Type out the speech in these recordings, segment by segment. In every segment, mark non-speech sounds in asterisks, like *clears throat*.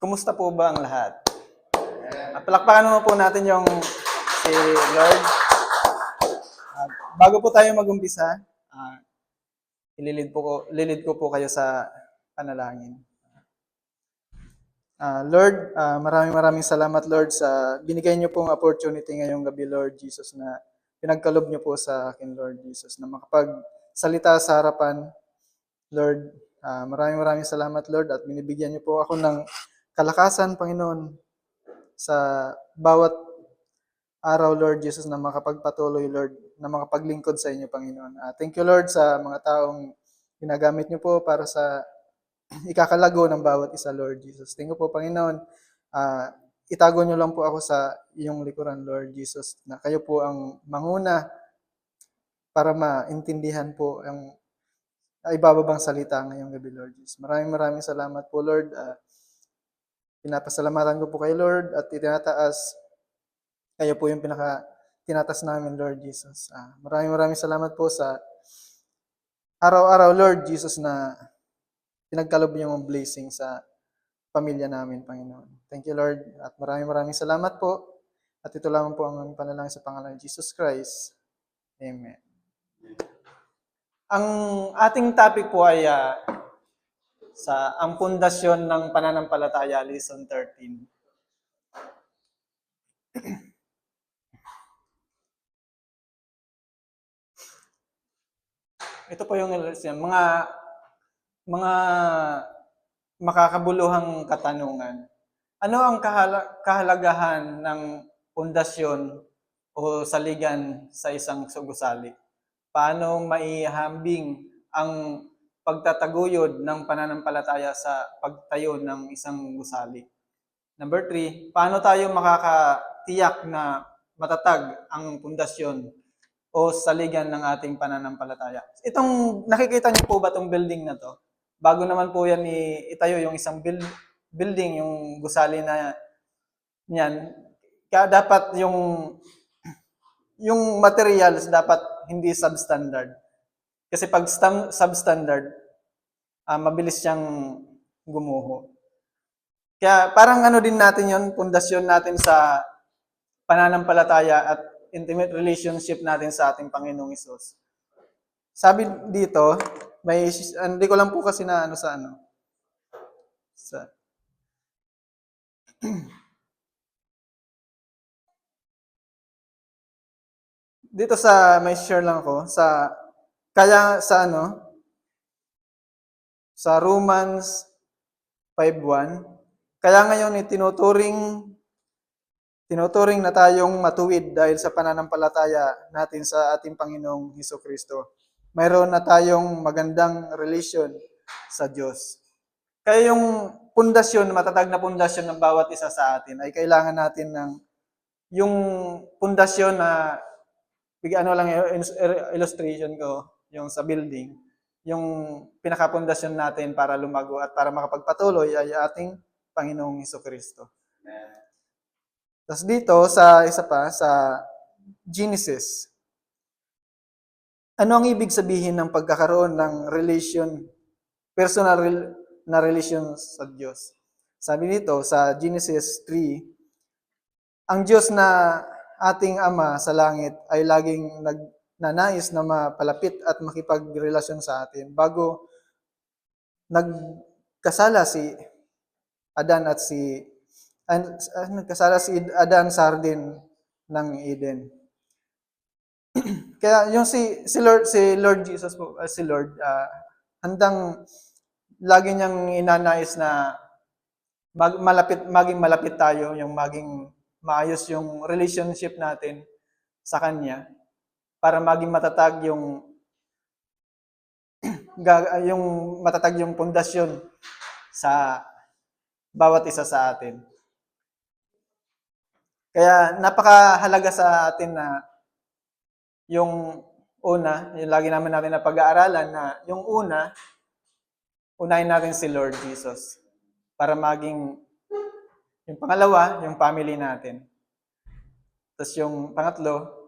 Kumusta po ba ang lahat? At palakpakan naman po natin yung si Lord. Ah, bago po tayo mag-umpisa, ah, ililid, po ko, ililid ko po kayo sa panalangin. Ah, Lord, ah, maraming maraming salamat Lord sa binigay niyo pong opportunity ngayong gabi Lord Jesus na pinagkalob niyo po sa akin Lord Jesus na makapagsalita sa harapan Lord. ah, maraming maraming salamat Lord at binibigyan niyo po ako ng kalakasan Panginoon sa bawat araw Lord Jesus na makapagpatuloy Lord na makapaglingkod sa inyo Panginoon. Ah, thank you Lord sa mga taong ginagamit niyo po para sa *clears throat* ikakalago ng bawat isa, Lord Jesus. Thank you po, Panginoon. Ah, itago niyo lang po ako sa iyong likuran, Lord Jesus, na kayo po ang manguna para maintindihan po ang ay ibababang salita ngayong gabi, Lord Jesus. Maraming maraming salamat po, Lord. Ah, pinapasalamatan ko po kay Lord at itinataas kayo po yung pinaka tinatas namin, Lord Jesus. Ah, maraming maraming salamat po sa araw-araw, Lord Jesus, na pinagkalob niyo ang blessing sa pamilya namin, Panginoon. Thank you, Lord. At maraming maraming salamat po. At ito lamang po ang panalangin sa pangalan ni Jesus Christ. Amen. Ang ating topic po ay ah, sa ang pundasyon ng pananampalataya, lesson 13. *clears throat* Ito po yung. Mga mga makakabuluhang katanungan. Ano ang kahala- kahalagahan ng pundasyon o saligan sa isang gusali? Paano maihambing ang pagtataguyod ng pananampalataya sa pagtayo ng isang gusali? Number three, paano tayo makakatiyak na matatag ang pundasyon o saligan ng ating pananampalataya? Itong nakikita niyo po ba itong building na to? Bago naman po yan itayo yung isang build, building, yung gusali na yan, kaya dapat yung yung materials dapat hindi substandard. Kasi pag substandard, ah, mabilis siyang gumuho. Kaya parang ano din natin yon pundasyon natin sa pananampalataya at intimate relationship natin sa ating Panginoong Isus. Sabi dito, may hindi ko lang po kasi na ano sa ano. Sa *clears throat* Dito sa may share lang ako sa kaya sa ano sa Romans 5:1 kaya ngayon eh, tinuturing tinuturing na tayong matuwid dahil sa pananampalataya natin sa ating Panginoong Heso Kristo. Mayroon na tayong magandang relasyon sa Diyos. Kaya yung pundasyon, matatag na pundasyon ng bawat isa sa atin ay kailangan natin ng yung pundasyon na big ano lang yung illus- illustration ko yung sa building, yung pinakapundasyon natin para lumago at para makapagpatuloy ay ating Panginoong Heso Kristo. Tapos dito sa isa pa sa Genesis. Ano ang ibig sabihin ng pagkakaroon ng relation personal rel- na relation sa Diyos? Sabi nito sa Genesis 3, ang Diyos na ating Ama sa langit ay laging nagnanais na mapalapit at makipagrelasyon sa atin bago nagkasala si Adan at si an, nagkasala si Adan sa hardin ng Eden. *clears throat* Kaya yung si si Lord si Lord Jesus po ah, si Lord ah, handang lagi niyang inanais na mag, malapit maging malapit tayo yung maging maayos yung relationship natin sa kanya para maging matatag yung *clears throat* yung matatag yung pundasyon sa bawat isa sa atin. Kaya napakahalaga sa atin na yung una, yung lagi naman natin na pag-aaralan na yung una, unahin natin si Lord Jesus para maging yung pangalawa, yung family natin. Tapos yung pangatlo,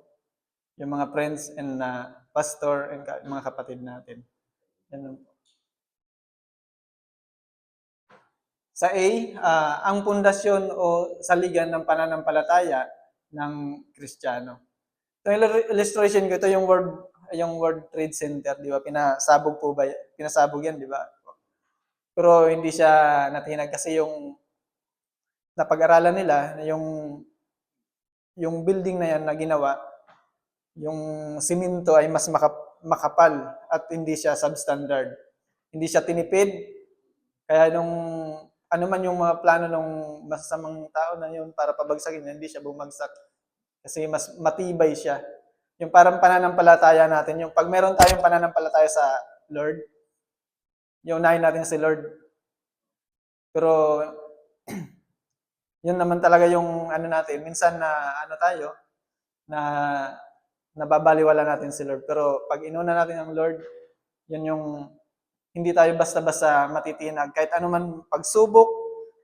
yung mga friends and uh, pastor and ka- mga kapatid natin. Yan. Sa A, ah, ang pundasyon o saligan ng pananampalataya ng Kristiyano. Ito yung illustration ko, ito yung World, yung World Trade Center, di ba? Pinasabog po ba? Pinasabog yan, di ba? Pero hindi siya natinag kasi yung napag-aralan nila, yung yung building na yan na ginawa, yung simento ay mas makap- makapal at hindi siya substandard. Hindi siya tinipid. Kaya nung ano man yung mga plano ng masasamang tao na yun para pabagsakin, hindi siya bumagsak. Kasi mas matibay siya. Yung parang pananampalataya natin, yung pag meron tayong pananampalataya sa Lord, yung unahin natin si Lord. Pero *clears throat* yun naman talaga yung ano natin, minsan na ano tayo, na nababaliwala natin si Lord. Pero pag inuna natin ang Lord, yun yung hindi tayo basta-basta matitinag. Kahit anuman pagsubok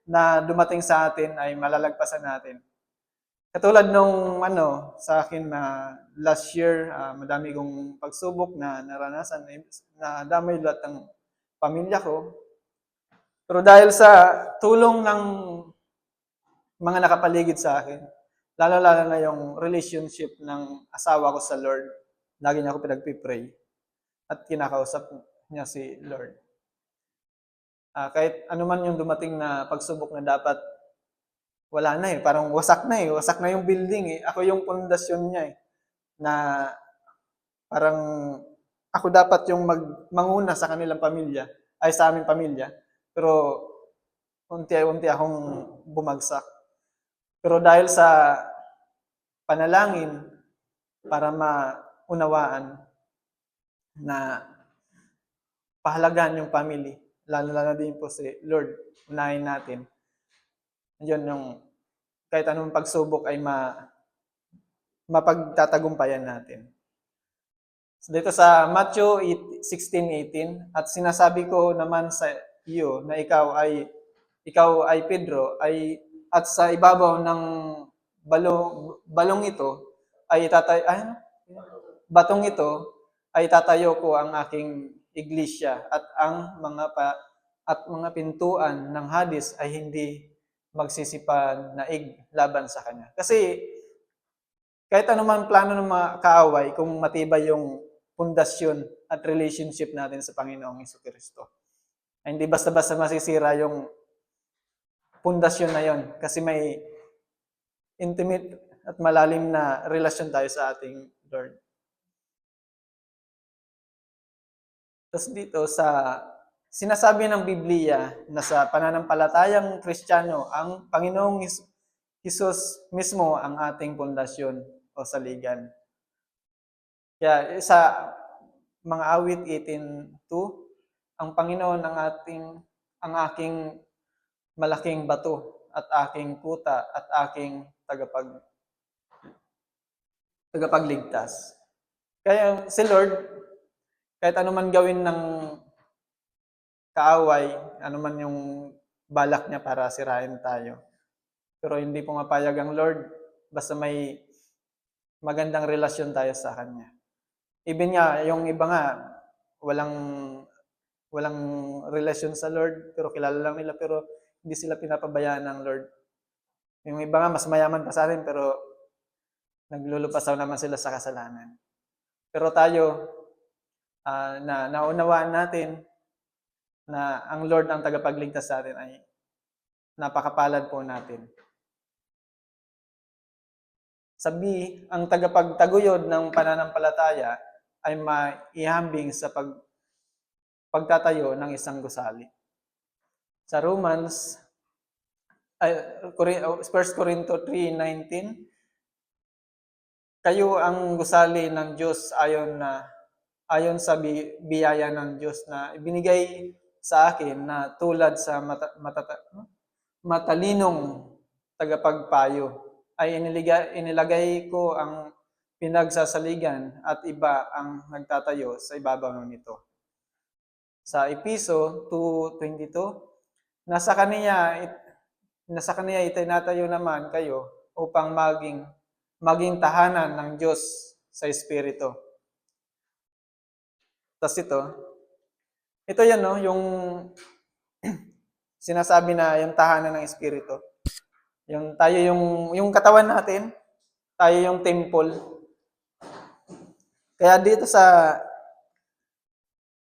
na dumating sa atin ay malalagpasan natin. Katulad nung ano, sa akin na last year, ah, madami kong pagsubok na naranasan, na damay lahat ng pamilya ko. Pero dahil sa tulong ng mga nakapaligid sa akin, lalo-lalo na yung relationship ng asawa ko sa Lord, lagi niya ako pinagpipray at kinakausap niya si Lord. Ah, kahit anuman yung dumating na pagsubok na dapat wala na eh, parang wasak na eh, wasak na yung building eh. Ako yung pundasyon niya eh, na parang ako dapat yung mag, manguna sa kanilang pamilya, ay sa aming pamilya, pero unti-unti akong bumagsak. Pero dahil sa panalangin para maunawaan na pahalagahan yung family, lalo-lalo din po si Lord, unahin natin. Yun yung kahit anong pagsubok ay ma, mapagtatagumpayan natin. So dito sa Matthew 16:18 at sinasabi ko naman sa iyo na ikaw ay ikaw ay Pedro ay at sa ibabaw ng balong balong ito ay tatay ay ano? batong ito ay tatayo ko ang aking iglesia at ang mga pa, at mga pintuan ng Hades ay hindi magsisipan naig laban sa kanya. Kasi kahit anuman plano ng mga kaaway, kung matibay yung pundasyon at relationship natin sa Panginoong Hesus Kristo. Ay hindi basta-basta masisira yung pundasyon na yon kasi may intimate at malalim na relasyon tayo sa ating Lord. Tapos dito sa sinasabi ng Biblia na sa pananampalatayang Kristiyano, ang Panginoong Jesus mismo ang ating pundasyon o saligan. Kaya sa mga awit 18.2, ang Panginoon ang ating ang aking malaking bato at aking kuta at aking tagapag tagapagligtas. Kaya si Lord, kahit anuman gawin ng kaaway, anuman yung balak niya para sirain tayo. Pero hindi pumapayag ang Lord basta may magandang relasyon tayo sa Kanya. Even nga, yung iba nga, walang walang relasyon sa Lord, pero kilala lang nila, pero hindi sila pinapabayaan ng Lord. Yung iba nga, mas mayaman pa sa atin, pero naglulupasaw naman sila sa kasalanan. Pero tayo, ah, na naunawaan natin na ang Lord ang tagapagligtas sa atin ay napakapalad po natin. Sa B, ang tagapagtaguyod ng pananampalataya ay maihambing sa pag, pagtatayo ng isang gusali. Sa Romans, ay, Cori- oh, 1 Corinto 3.19, kayo ang gusali ng Diyos ayon na ayon sa bi- biyaya ng Diyos na ibinigay sa akin na tulad sa mata, matata- matalinong tagapagpayo ay inilagay, inilagay ko ang pinagsasaligan at iba ang nagtatayo sa ibabaw nito. Sa Episo 2.22, nasa kaniya, it- nasa kaniya itinatayo naman kayo upang maging maging tahanan ng Diyos sa Espiritu. Tapos ito, ito yan no, yung *clears throat* sinasabi na yung tahanan ng Espiritu. Yung tayo yung yung katawan natin, tayo yung temple. Kaya dito sa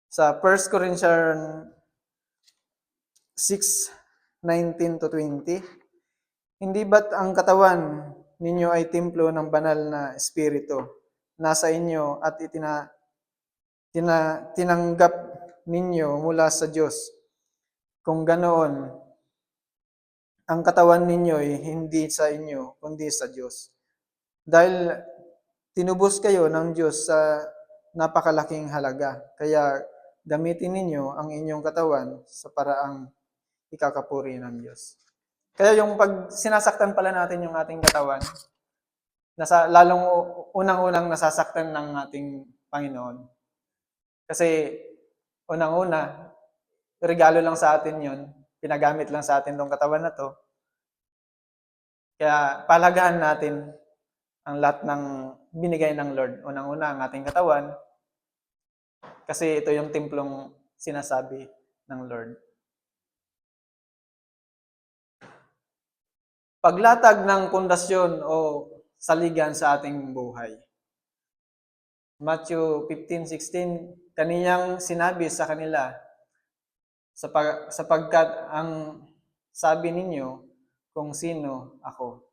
sa 1 Corinthians 6:19 to 20, hindi ba't ang katawan ninyo ay templo ng banal na espiritu nasa inyo at itina, tina, tinanggap ninyo mula sa Diyos? Kung ganoon, ang katawan ninyo ay hindi sa inyo, kundi sa Diyos. Dahil tinubos kayo ng Diyos sa napakalaking halaga. Kaya gamitin ninyo ang inyong katawan sa paraang ikakapuri ng Diyos. Kaya yung pag sinasaktan pala natin yung ating katawan, nasa, lalong unang-unang nasasaktan ng ating Panginoon. Kasi unang-una, regalo lang sa atin yun, pinagamit lang sa atin tong katawan na to. Kaya palagahan natin ang lahat ng binigay ng Lord. Unang-una ang ating katawan, kasi ito yung templong sinasabi ng Lord. Paglatag ng pundasyon o saligan sa ating buhay. Matthew 15:16 kaniyang sinabi sa kanila sapag, sapagkat ang sabi ninyo kung sino ako.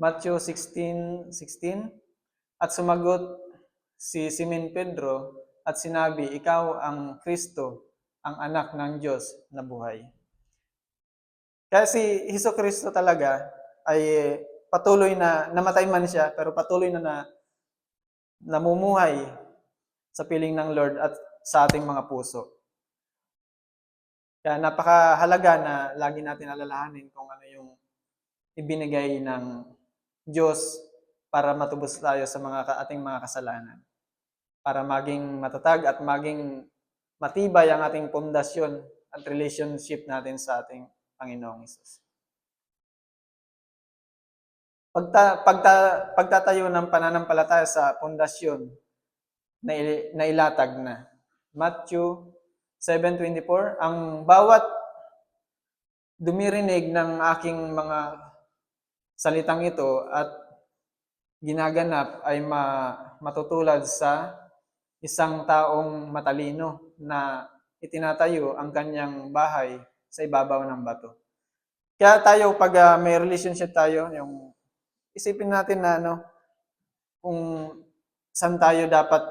Matthew 16:16 At sumagot si Simon Pedro at sinabi, ikaw ang Kristo, ang anak ng Diyos na buhay. Kaya si Hesus Kristo talaga ay patuloy na namatay man siya pero patuloy na, na namumuhay sa piling ng Lord at sa ating mga puso. Kaya napakahalaga na lagi natin alalahanin kung ano yung ibinigay ng Diyos para matubos tayo sa mga ating mga kasalanan. Para maging matatag at maging matibay ang ating pundasyon at relationship natin sa ating Panginoong Isus. Pagta, pagta, pagtatayo ng pananampalataya sa pundasyon na, ili- na ilatag na. Matthew 7.24, ang bawat dumirinig ng aking mga salitang ito at ginaganap ay ma, matutulad sa isang taong matalino na itinatayo ang kanyang bahay sa ibabaw ng bato. Kaya tayo, pag ah, may relationship tayo, yung isipin natin na ano, kung saan tayo dapat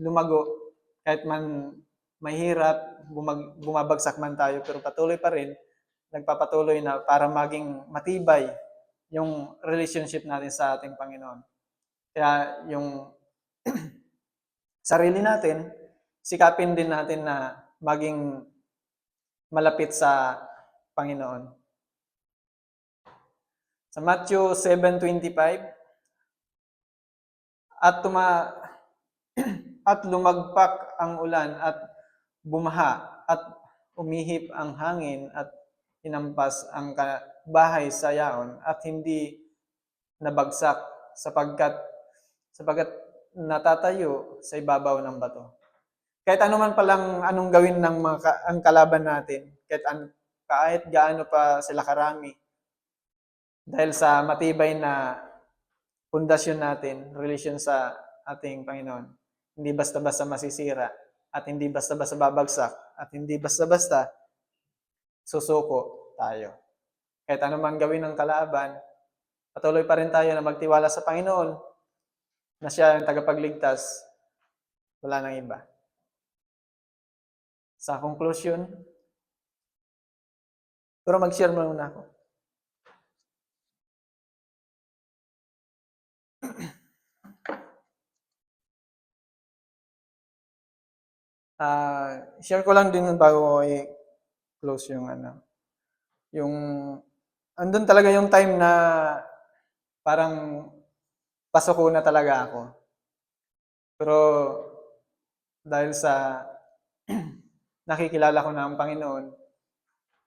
lumago, kahit man mahirap, bumag, bumabagsak man tayo, pero patuloy pa rin, nagpapatuloy na para maging matibay yung relationship natin sa ating Panginoon. Kaya yung *clears throat* sarili natin, sikapin din natin na maging malapit sa Panginoon. Sa Matthew 7:25 at tuma *clears throat* at lumagpak ang ulan at bumaha at umihip ang hangin at hinampas ang bahay sa yaon at hindi nabagsak sapagkat sapagkat natatayo sa ibabaw ng bato. Kahit ano man palang anong gawin ng mga ka- ang kalaban natin, kahit an, kahit gaano pa sila karami, dahil sa matibay na pundasyon natin, relasyon sa ating Panginoon, hindi basta-basta masisira at hindi basta-basta babagsak at hindi basta-basta susuko tayo. Kahit ano man gawin ng kalaban, patuloy pa rin tayo na magtiwala sa Panginoon na siya ang tagapagligtas, wala nang iba. Sa conclusion, pero mag-share muna ako. *clears throat* Ah, share ko lang din bago ko i-close yung ano. Yung andun talaga yung time na parang pasok na talaga ako. Pero dahil sa *clears throat* nakikilala ko na ang Panginoon,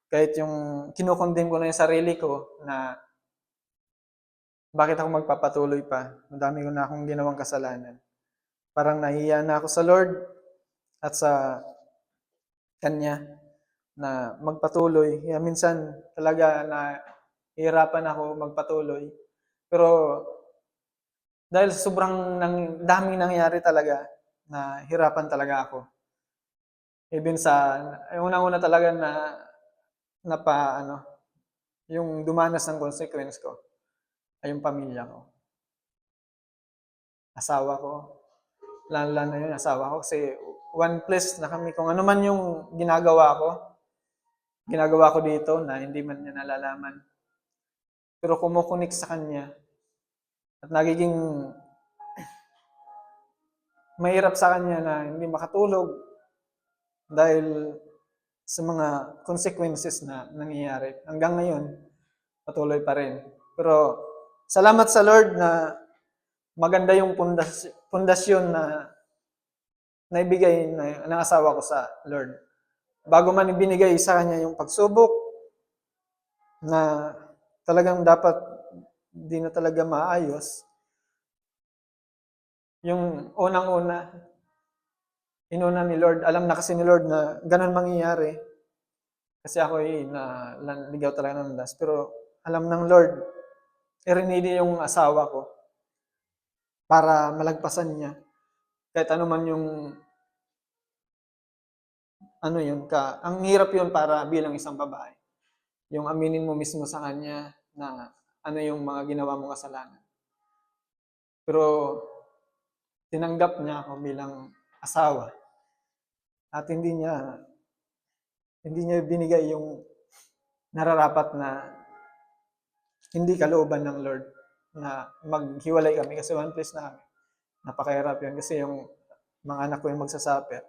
kahit yung kinukondem ko na yung sarili ko na bakit ako magpapatuloy pa? Madami ko na akong ginawang kasalanan. Parang nahiya na ako sa Lord at sa Kanya na magpatuloy. Kaya minsan talaga na hihirapan ako magpatuloy. Pero dahil sobrang nang, daming nangyari talaga, na hirapan talaga ako. Even sa, yung unang-una talaga na, na pa, ano, yung dumanas ng consequence ko, ay yung pamilya ko. Asawa ko. Lalo na yun, asawa ko. Kasi one place na kami, kung ano man yung ginagawa ko, ginagawa ko dito na hindi man niya nalalaman. Pero kumukunik sa kanya at nagiging *clears throat* mahirap sa kanya na hindi makatulog dahil sa mga consequences na nangyayari. Hanggang ngayon, patuloy pa rin. Pero salamat sa Lord na maganda yung pundas, pundasyon na naibigay na, ng asawa ko sa Lord. Bago man ibinigay sa kanya yung pagsubok na talagang dapat di na talaga maayos, yung unang-una, inuna ni Lord, alam na kasi ni Lord na ganun mangyayari. Kasi ako eh, na ligaw talaga ng das. Pero alam ng Lord, irinili yung asawa ko para malagpasan niya. Kahit ano man yung ano yun ka, ang hirap yun para bilang isang babae. Yung aminin mo mismo sa kanya na ano yung mga ginawa mong kasalanan. Pero tinanggap niya ako bilang asawa. At hindi niya hindi niya binigay yung nararapat na hindi kalooban ng Lord na maghiwalay kami kasi one place na kami. Napakahirap yun kasi yung mga anak ko yung magsasuffer.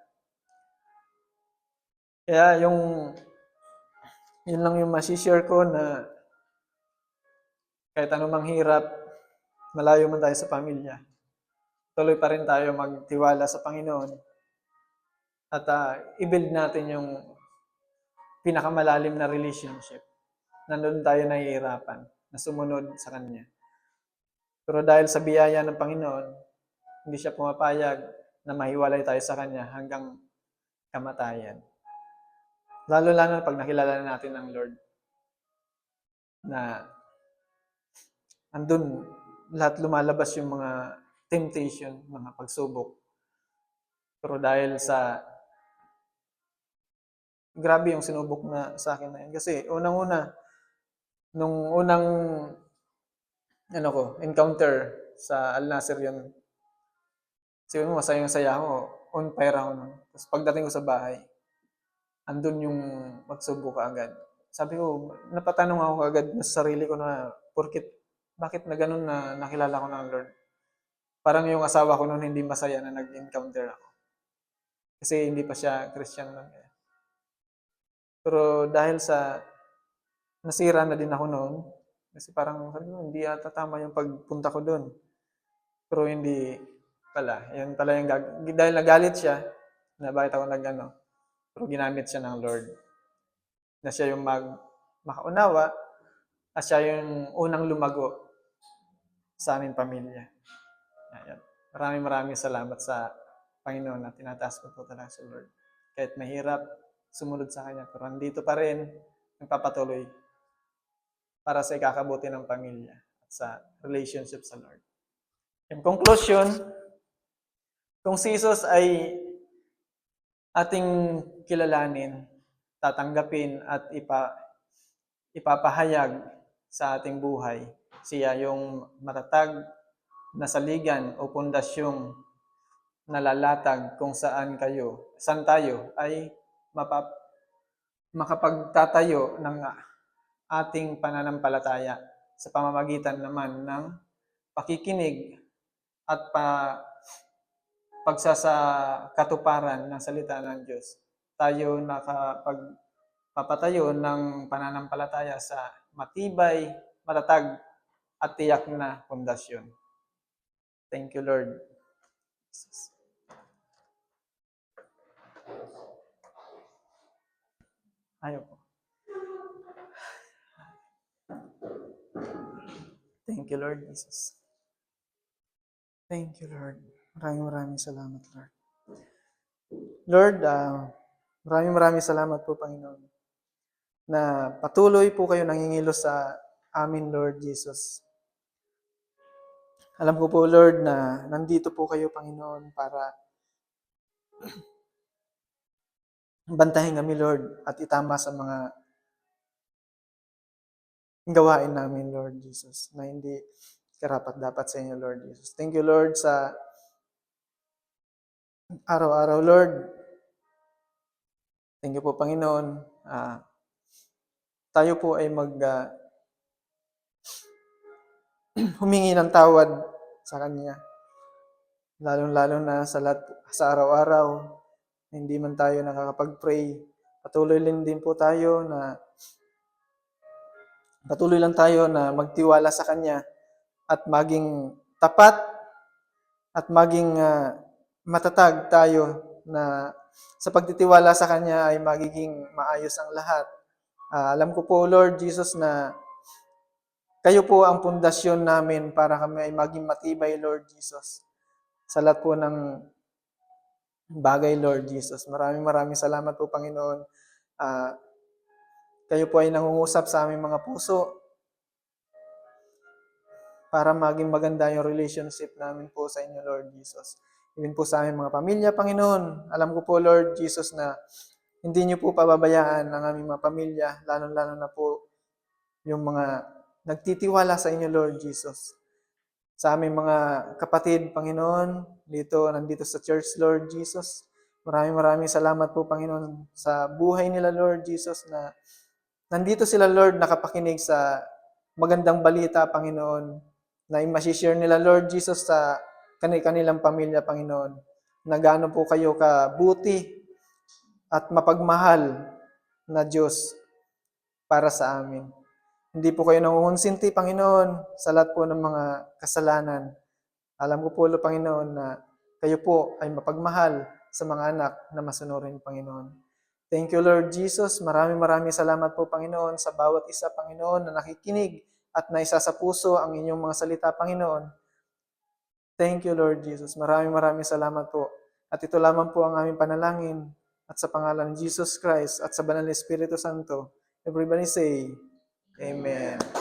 Kaya yung yun lang yung masishare ko na kahit anumang hirap, malayo man tayo sa pamilya, tuloy pa rin tayo magtiwala sa Panginoon at uh, i-build natin yung pinakamalalim na relationship. Nandun tayo nahihirapan na sumunod sa Kanya. Pero dahil sa biyaya ng Panginoon, hindi siya pumapayag na mahiwalay tayo sa Kanya hanggang kamatayan. Lalo-lalo pag nakilala na natin ang Lord na andun lahat lumalabas yung mga temptation, mga pagsubok. Pero dahil sa grabe yung sinubok na sa akin na yun. Kasi unang-una, nung unang ano ko, encounter sa Al Nasser yun, siguro masayang-saya ako, on fire ako nun. Tapos pagdating ko sa bahay, andun yung magsubok agad. Sabi ko, napatanong ako agad sa sarili ko na, porkit, bakit na ganun na nakilala ko ng Lord? Parang yung asawa ko noon hindi masaya na nag-encounter ako. Kasi hindi pa siya Christian noon. Pero dahil sa nasira na din ako noon, kasi parang sabi hindi ata tama yung pagpunta ko doon. Pero hindi pala. Yan pala yung gag- dahil nagalit siya, na bakit ako nagano. Pero ginamit siya ng Lord. Na siya yung mag makaunawa at siya yung unang lumago sa aming pamilya. Ayan. Maraming maraming salamat sa Panginoon na tinataas ko po talaga sa Lord. Kahit mahirap, sumunod sa Kanya. Pero andito pa rin, nagpapatuloy para sa ikakabuti ng pamilya at sa relationship sa Lord. In conclusion, kung si Jesus ay ating kilalanin, tatanggapin at ipa, ipapahayag sa ating buhay, siya yung matatag na saligan o pundasyong nalalatag kung saan kayo, saan tayo ay mapap, makapagtatayo ng ating pananampalataya sa pamamagitan naman ng pakikinig at pa, pagsasakatuparan ng salita ng Diyos. Tayo nakapagpapatayo ng pananampalataya sa matibay, matatag at tiyak na pundasyon. Thank you, Lord. Ayaw po. Thank you, Lord Jesus. Thank you, Lord. Maraming maraming salamat, Lord. Lord, uh, maraming maraming salamat po, Panginoon. na patuloy po kayo nangingilos sa amin, Lord Jesus. Alam ko po, Lord, na nandito po kayo, Panginoon, para bantahin kami, Lord, at itama sa mga gawain namin, Lord Jesus, na hindi karapat dapat sa inyo, Lord Jesus. Thank you, Lord, sa araw-araw, Lord. Thank you po, Panginoon. Ah, tayo po ay mag ah, *clears throat* humingi ng tawad sa Kanya. Lalong-lalo na sa, lahat, sa araw-araw, hindi man tayo nakakapag-pray. Patuloy din din po tayo na patuloy lang tayo na magtiwala sa Kanya at maging tapat at maging ah, matatag tayo na sa pagtitiwala sa Kanya ay magiging maayos ang lahat. Ah, alam ko po, Lord Jesus, na kayo po ang pundasyon namin para kami ay maging matibay, Lord Jesus. Sa lahat po ng bagay, Lord Jesus. Maraming maraming salamat po, Panginoon. Ah, kayo po ay nangungusap sa aming mga puso para maging maganda yung relationship namin po sa inyo, Lord Jesus. Even po sa aming mga pamilya, Panginoon. Alam ko po, Lord Jesus, na hindi niyo po pababayaan ang aming mga pamilya, lalo-lalo na po yung mga nagtitiwala sa inyo, Lord Jesus. Sa aming mga kapatid, Panginoon, dito, nandito sa church, Lord Jesus. Maraming maraming salamat po, Panginoon, sa buhay nila, Lord Jesus, na nandito sila, Lord, nakapakinig sa magandang balita, Panginoon, na i-share nila, Lord Jesus, sa kanil- kanilang pamilya, Panginoon, na gaano po kayo kabuti at mapagmahal na Diyos para sa amin. Hindi po kayo nangungunsinti, Panginoon, sa lahat po ng mga kasalanan. Alam ko po, Lo, Panginoon, na kayo po ay mapagmahal sa mga anak na masunurin, Panginoon. Thank you, Lord Jesus. Maraming maraming salamat po, Panginoon, sa bawat isa, Panginoon, na nakikinig at naisa sa puso ang inyong mga salita, Panginoon. Thank you, Lord Jesus. Maraming maraming salamat po. At ito lamang po ang aming panalangin at sa pangalan ng Jesus Christ at sa banal na Espiritu Santo. Everybody say, Amen.